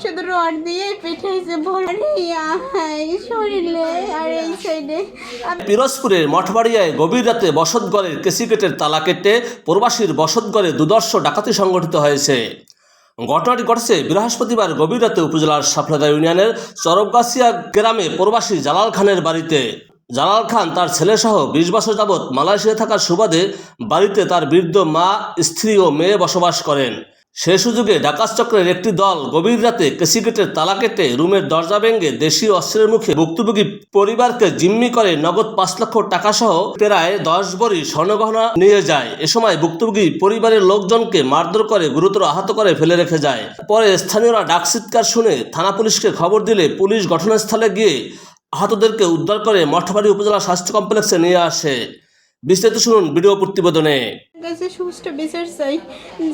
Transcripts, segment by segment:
শুধু রড দিয়ে ভরে এই শরীরে, আর এই সাইডে পিরোজপুরের মঠবাড়িয়ায় গভীর রাতে বসতগড়ের কেসিকেটের তালা কেটে প্রবাসীর বসতগড়ে দুদর্শ ডাকাতি সংগঠিত হয়েছে। ঘটনাটি ঘটেছে বৃহস্পতিবার গভীর রাতে উপজেলার সাফলাদা ইউনিয়নের চরকগাছিয়া গ্রামে প্রবাসী জালাল খানের বাড়িতে। জালাল খান তার ছেলেসহ বিশ বছর যাবৎ মালয়েশিয়া থাকার সুবাদে বাড়িতে তার বৃদ্ধ মা, স্ত্রী ও মেয়ে বসবাস করেন। সে সুযোগে ডাকাত চক্রের একটি দল গভীর রাতে কেসিগেটের তালা কেটে রুমের দরজা ভেঙে দেশীয় অস্ত্রের মুখে ভুক্তভোগী পরিবারকে জিম্মি করে নগদ পাঁচ লক্ষ টাকা সহ প্রায় দশ ভরি স্বর্ণগহনা নিয়ে যায়। এ সময় ভুক্তভোগী পরিবারের লোকজনকে মারধর করে গুরুতর আহত করে ফেলে রেখে যায়। পরে স্থানীয়রা ডাক চিৎকার শুনে থানা পুলিশকে খবর দিলে পুলিশ ঘটনাস্থলে গিয়ে আহতদেরকে উদ্ধার করে মঠবাড়ি উপজেলা স্বাস্থ্য কমপ্লেক্সে নিয়ে আসে। বিস্তারিত শুনুন ভিডিও প্রতিবেদনে। কাছে সুষ্ঠু বিচার চাই,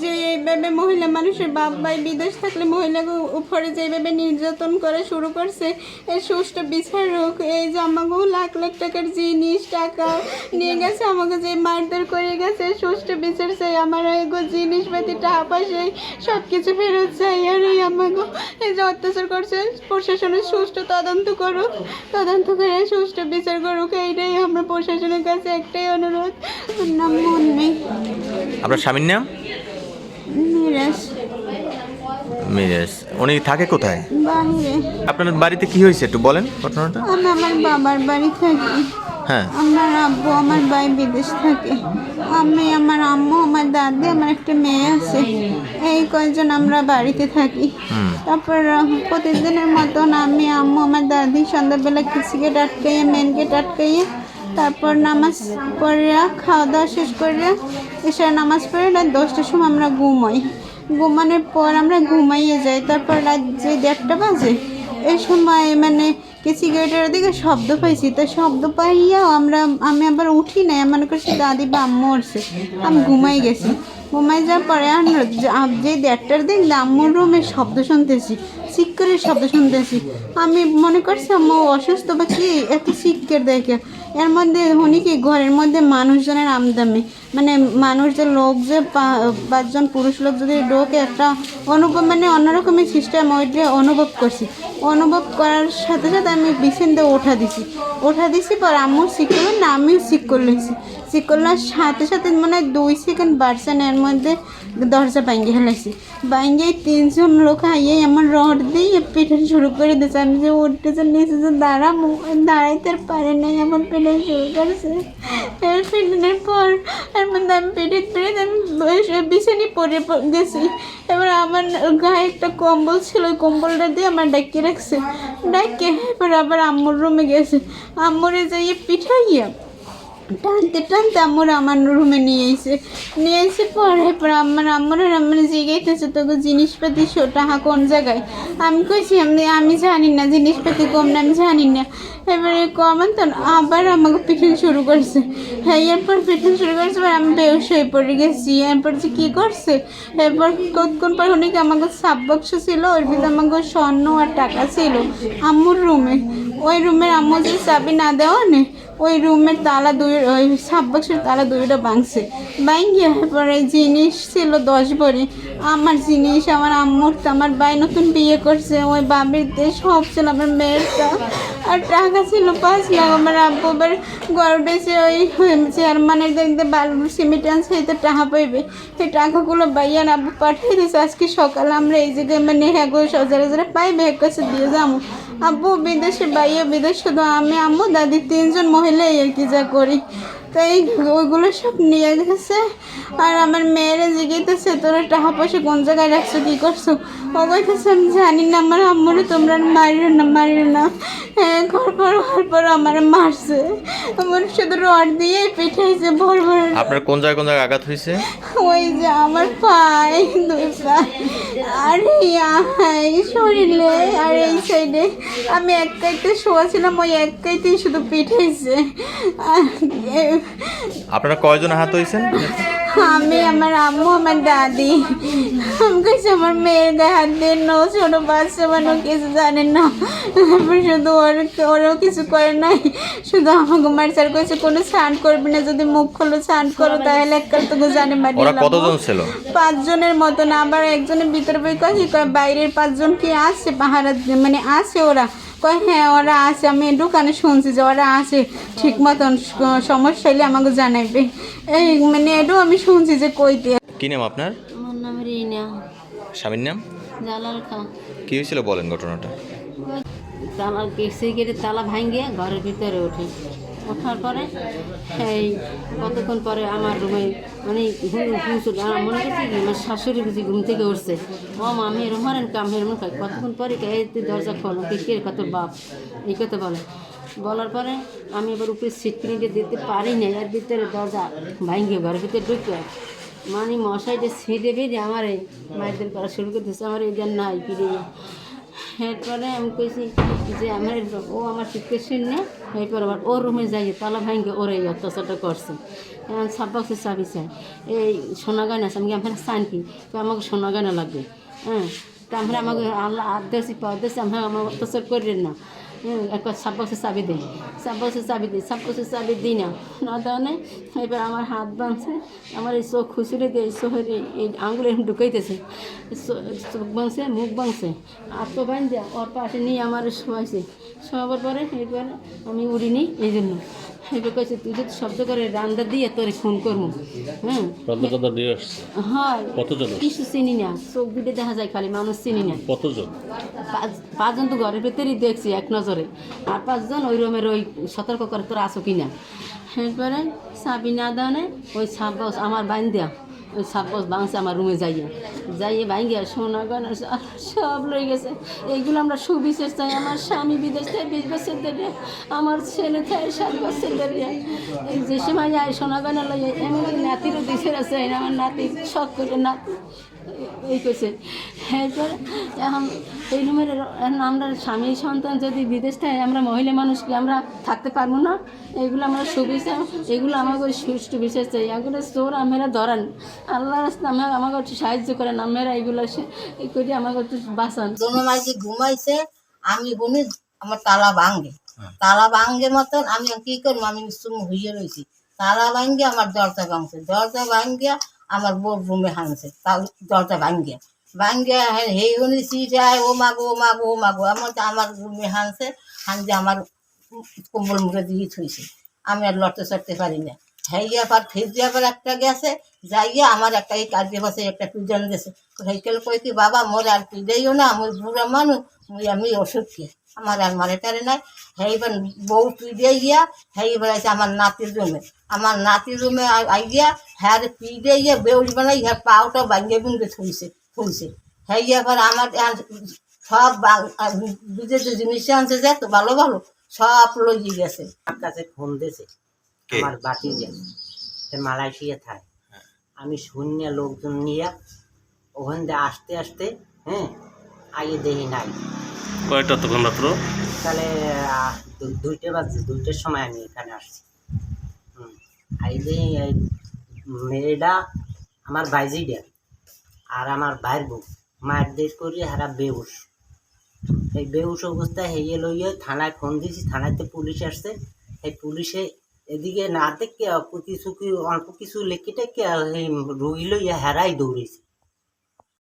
যে এইভাবে মহিলা মানুষের বাপ ভাই বিদেশ থাকলে মহিলাকে উপরে যেভাবে নির্যাতন করা শুরু করছে এর সুষ্ঠু বিচার হোক। এই যে আমাকেও লাখ লাখ টাকার জিনিস, টাকা নিয়ে গেছে, আমাকে যে মারধর করে গেছে, সুষ্ঠু বিচার চাই। আমার এগো জিনিসপাতি টাকা পয়সা সব কিছু ফেরত চাই। আর এই আমাকে এই যে অত্যাচার করছে, প্রশাসনের সুষ্ঠু তদন্ত করুক, তদন্ত করে সুষ্ঠু বিচার করুক। এইটাই আমরা প্রশাসনের কাছে একটাই অনুরোধ। নাম মন মন্মি আপনার স্বামীর নাম? মিরাজ উনি থাকে কোথায়? আপনার বাড়িতে কি হয়েছে একটু বলেন ঘটনাটা? আমি আমার বাবার বাড়ি থাকি। হ্যাঁ। আমার আব্বু আমার ভাই বিদেশ থাকে। আমি আমার আম্মু আমার দাদি আমার একটা মেয়ে আছে। এই কয়েকজন আমরা বাড়িতে থাকি। তারপর প্রতিদিনের মতন আমি আম্মু আমার দাদি সন্ধ্যাবেলা গেট আটকাইয়ে মেন গেট আটকাইয়ে তারপর নামাজ পড়িয়া খাওয়া দাওয়া শেষ করিয়া এসার নামাজ পড়ে রাত দশটার সময় আমরা ঘুমাই। ঘুমানোর পর আমরা ঘুমাইয়ে যাই। তারপর রাত যে দেড়টা বাজে এই সময় মানে কিছু গেটের দিকে শব্দ পাইছি। তো শব্দ পাইয়া আমরা, আমি আবার উঠি নাই। মনে করছি দাদি বা আম্মু উঠছে। আমি ঘুমাই গেছি। ঘুমাই যাওয়ার পরে আর যা- দেড়টার দিক আম্মুর রুমে শব্দ শুনতেছি। চিৎকারের শব্দ শুনতেছি। আমি মনে করছি আম্মু অসুস্থ বা কি, এত চিৎকার দেখে। এর মধ্যে উনি কি ঘরের মধ্যে মানুষজনের আমদামি মানে মানুষ যে লোক যে পাঁচজন পুরুষ লোক যদি ঢোকে একটা অনুভব মানে অন্যরকমের সিস্টেম ওইটা অনুভব করছি। অনুভব করার সাথে সাথে আমি বিছান দিয়ে ওঠা দিছি। ওঠা দিছি পর আম্মুর শিখ করবেন না, আমিও শিখ করলেছি শিখ করলার সাথে সাথে মানে দুই সেকেন্ড বাড়ছেন, এর মধ্যে দরজা ভাঙ্গি ফেলেছি ভাঙ্গিয়ে তিনজন লোক আইয়ে আমার রড দিয়ে পিঠান শুরু করে দিয়েছে আমি যে উঠতেছে, নিচে যে দাঁড়াবো, দাঁড়াইতে পারে নাই, আমার পিঠান শুরু করেছে। পিঠানের পর এর মধ্যে আমি পিঠে পিঠে আমি বিছানি পরে গেছি। এবার আমার গায়ে একটা কম্বল ছিল, ওই কম্বলটা দিয়ে আমার ডাকিয়ে রাখছে। ডাকিয়ে এবার আবার আম্মুর রুমে গেছে। আম্মুরে যাইয়ে পিঠাইয়া টানতে টানতে আম্মুর আমার রুমে নিয়ে এসে নিয়ে এসে পরে পর আমার আম্মুর আমার জিগাইতেছে, তোকে জিনিসপাতি টাকা কোন জায়গায়? আমি কইছি, আমি আমি জানি না, জিনিসপাতি কম না, আমি জানি না। এবারে কমান তো, আবার আমাকে পিঠন শুরু করছে। হ্যাঁ এরপর পিঠন শুরু করছে, এবার আমি বেউস হয়ে পড়ে গেছি। এরপর যে কী করছে? এরপর কতক্ষণ পর উনি কি আমাকে সাব বক্স ছিল, ওর ভিতরে আমাকে স্বর্ণ আর টাকা ছিল আম্মুর রুমে ওই রুমের আম্মু যে চাবি না দেওয়া নে ওই রুমের তালা দুই, ওই সাব বক্সের তালা দুইটা ভাঙছে। ভাঙিয়ে পরে জিনিস ছিল দশ ভরি। আমার জিনিস, আমার আম্মুর আমার ভাই নতুন বিয়ে করছে, ওই বাবির দেশ সব ছিল আমার মেয়েরটা আর টাকা ছিল পাঁচ লাখ, আমার আব্বু এবার ঘর বেশি ওই চেয়ারম্যানের দেখতে বালু সিমেন্ট আনছে, এতে টাকা পাইবে। সেই টাকাগুলো ভাইয়ার আব্বু পাঠিয়ে দিয়েছে। আজকে সকালে আমরা এই জায়গায় মানে হ্যাঁ গো, সজারে যারা পাইবে, এক কাছে দিয়ে যাব। আব্বু বিদেশে বাইয়ে বিদেশ শুধু আমি আম্মু দাদি তিনজন মহিলাই আর কি যা করি। তাই ওইগুলো সব নিয়ে গেছে। আর আমার মেয়েরা জিজ্ঞেসেছে তোরা টাকা পয়সা কোন জায়গায় রাখছো কী করছ? ও কইতেছে আমি জানি না আমার আম্মুরে তোমরা মারিও না মারিও না। হ্যাঁ ঘর পর ঘর পর আমার মারছে। আমার শুধু রড দিয়ে পিঠাইছে ভর ভর আপনার কোন জায়গায় কোন জায়গায় আঘাত হয়েছে ওই যে আমার পায়ে দুই পা আর এই শরীরে, আর এই সাইডে আমি এক কাইতে শোয়া ছিলাম, ওই এক কাইতেই শুধু পিঠাইছে আর আপনারা কয়জন আহত হয়েছেন আমি আমার আম্মু আমার দাদি আমি কইছি আমার মেয়ের গায়ে হাত দিয়ে নো ছোট বাচ্চা মানে কিছু জানে না। তারপর শুধু ওর ওরাও কিছু করে নাই। শুধু আমাকে স্যার কইছে কোনো স্নান করবি না যদি মুখ খোলো স্নান করো তাহলে এককাল তোকে জানে ওরা কতজন ছিল? পাঁচজনের মতন আবার একজনের ভিতরে বই কয় কি কয় বাইরের পাঁচজন কি আছে? পাহারা মানে আছে ওরা। কয় হ্যাঁ ওরা আছে আমি দোকানে শুনছি যে ওরা আছে ঠিক মতন সমস্যা হলে আমাকে জানাইবে। এই মানে এটাও আমি শুনছি যে কইতে কি নাম আপনার? আমার নাম রিনা। স্বামীর নাম? জালাল খান কি হয়েছিল বলেন ঘটনাটা? তালা কেসে গেলে তালা ভাঙিয়ে ঘরের ভিতরে ওঠে ওঠার পরে এই কতক্ষণ পরে আমার রুমে মানে ঘুম ঘুম ছুটে আমার মনে করছি কি, আমার শাশুড়ি বুঝি ঘুম থেকে উঠছে। ও মা, আমি এরম কাম এরম খাই কতক্ষণ পরে কে, এই তুই দরজা খোলো তুই কে কত বাপ এই কথা বলে। বলার পরে আমি এবার উপরে সিট কিনে দিতে পারি না এর ভিতরে দরজা ভাঙিয়ে ঘরের ভিতরে ঢুকে। মানে মশাইটা ছিঁড়ে বেরিয়ে আমার এই মায়েদের করা শুরু করতেছে, আমার এই নাই, ফিরে। এরপরে আমি কইছি যে আমার ও আমার চিৎকে শুনে এরপর আবার ওর রুমে যাই তালা ভাঙ্গে ওর অত্যাচারটা করছে। এখন সাব্বাকে চাবি চাই এই সোনা গয়না আছে, আমি আমার চান কি? তো আমাকে সোনা গয়না লাগবে। হ্যাঁ তারপরে আমাকে আল্লাহ আদেশি পাওয়া আমরা আমার অত্যাচার করেন না। সাব্বাসে চাবি দিই সাব্বাসে চাবি দিই সাব্বাসে চাবি দিই না না তাহলে এবার আমার হাত বাঁধছে, আমার এই চোখ খুচুরে দিয়ে এই চোখের এই- আঙুল এরকম ঢুকাইতেছে চোখ বাঁধছে, মুখ বাঁধছে। আর তো বাঁধ দেয়া ওর পাশে নিয়ে আমার শোয়াইছে। শোয়াবার পরে এরপরে আমি উড়িনি এই জন্য এবার কইছে তুই যদি শব্দ করে রান্দা দিয়ে তোরে ফোন করব হ্যাঁ হয়। কতজন কিছু চিনি না চোখ দুটো দেখা যায় খালি মানুষ চিনি না। কতজন? পাঁচ পাঁচজন তো ঘরের ভেতরেই দেখছি এক নজরে। আর পাঁচজন ওই রুমের ওই সতর্ক করে তোরা আসো কিনা? এরপরে সাবি না দানে ওই সাব্বাস আমার বাইন দেয়া ওই বাংসে আমার রুমে যাইয়ে। যাইয়ে বাইঙ্গিয়া সোনা, গয়না সব- লই গেছে। এইগুলো আমরা সুবিশেষ চাই। আমার স্বামী বিদেশ থেকে বিশ বছর ধরে, আমার ছেলে থেকে সাত বছর ধরে। এই যে সময় যায় সোনা, গয়না লই এমন নাতিরও দিছে আছে আমার নাতি শখ করে নাতি এই করছে। হ্যাঁ এখন এই রুমের আমরা স্বামী সন্তান যদি বিদেশ থাকে আমরা মহিলা মানুষ কি আমরা থাকতে পারব না? এগুলো আমরা সুবিধা এগুলো আমাকে সুষ্ঠু বিশেষ চাই। এগুলো চোর আমরা ধরান। আল্লাহ আমরা আমাকে একটু সাহায্য করেন। আমরা এগুলো সে- করি আমাকে একটু বাঁচান। ঘুমাইছে আমি শুনি আমার তালা ভাঙ্গে। তালা ভাঙ্গে মতন আমি কি করব? আমি সুম হইয়ে রয়েছি তালা ভাঙ্গে আমার দরজা ভাঙছে। দরজা ভাঙ্গিয়া আমার বোর রুমে হানছে। তাও দরজা ভাঙ্গিয়া ভাঙ্গিয়া হেই উনি যায় ও মাগো ও মাগো ও মাগো। আমার আমার রুমে হানছে হানছে আমার কোমল মুখে দিয়ে থুইছে। আমি আর লড়তে চড়তে পারি না। হেইয়া পর ফিজিয়া পর একটা গেছে, যাইয়া আমার একটা এই কাজে বসে একটা পিজন দিয়েছে হেইকেল কই কি, বাবা, মোর আর পিজাইও না আমি বুড়া মানুষ, মুই আমি ওষুধ খেয়ে আমার আর মারে টারে নাই হেইবার বউ পিজে গিয়া হেইবার আছে আমার নাতির রুমে। আমার নাতির রুমে আইয়া হ্যাঁ পিজে গিয়া বেউস বানাই হ্যাঁ পাওটা ভাঙিয়ে বুনকে থুইছে। থুইছে হেইয়া পর আমার সব যে জিনিস আনছে যে তো ভালো ভালো সব লই গেছে। আমার কাছে ফোন দিয়েছে। আমার বাটি গেছে মালয়েশিয়া থাকে আমি শূন্য লোকজন নিয়ে ওখান দিয়ে আসতে আসতে হ্যাঁ আগে দেখি নাই। কয়টা তখন রাত্র? তাহলে দুইটা বাজছে দুইটার সময় আমি এখানে আসছি। হুম আই দেখি মেয়েটা আমার বাইজিটা আর আমার ভাইয়ের বউ। মায়ের দেশ করি হারা বেউস। এই বেউস অবস্থায় হেয়ে লইয়ে থানায় ফোন দিয়েছি থানাতে পুলিশ আসছে। এই পুলিশে এদিকে না দেখে কিছু অল্প কিছু লেখিটা রুগী লইয়া হেরাই দৌড়েছে।